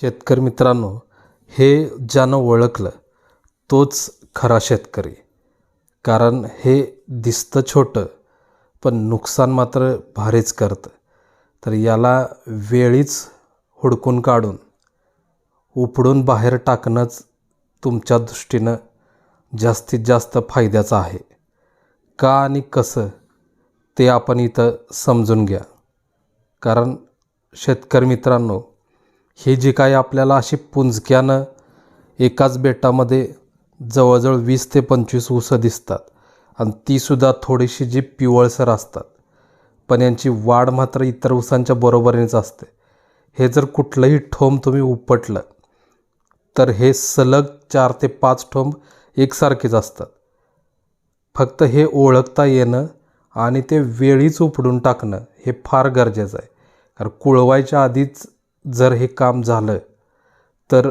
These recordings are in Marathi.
शेतकरी मित्रांनो हे ज्यानं ओळखलं तोच खरा शेतकरी. कारण हे दिसतं छोटं पण नुकसान मात्र भारीच करतं. तर याला वेळीच हुडकून काढून उपडून बाहेर टाकणंच तुमच्या दृष्टीनं जास्तीत जास्त फायद्याचं आहे. का आणि कसं ते आपण इथं समजून घ्या. कारण शेतकरी मित्रांनो ही जी काही आपल्याला अशी पुंजक्यानं एकाच बेटामध्ये जवळजवळ वीस ते पंचवीस उसं दिसतात आणि तीसुद्धा थोडीशी जी पिवळसर असतात पण यांची वाढ मात्र इतर उसांच्या बरोबरीनेच असते. हे जर कुठलंही ठोंब तुम्ही उपटलं तर हे सलग चार ते पाच ठोंब एकसारखेच असतात. फक्त हे ओळखता येणं आणि ते वेळीच उपडून टाकणं हे फार गरजेचं आहे. कारण कुळवायच्या आधीच जर हे काम झालं तर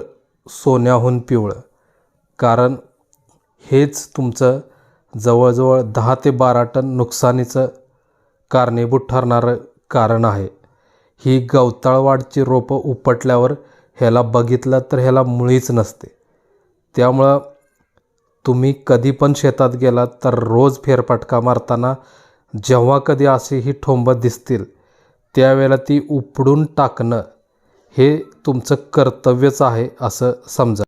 सोन्याहून पिवळं. कारण हेच तुमचं जवळजवळ दहा ते बारा टन नुकसानीचं कारणीभूत ठरणारं कारण आहे. ही गवताळवाडची रोपं उपटल्यावर ह्याला बघितलं तर ह्याला मुळीच नसते. त्यामुळं तुम्ही कधी पण शेतात गेलात तर रोज फेरफटका मारताना जेव्हा कधी अशी ही ठोंबं दिसतील त्यावेळेला ती उपडून टाकणं हे तुमचं कर्तव्यच आहे असं समजा